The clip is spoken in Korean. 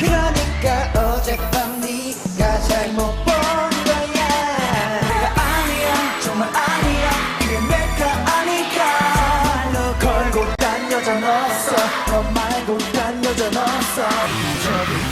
그러니까 어젯밤 네가 잘못 본 거야. 내가 아니야 정말 아니야. 이게 내가 아니까. 말로 걸고 딴 여자는 없어. 너 말고 딴 여자는 없어.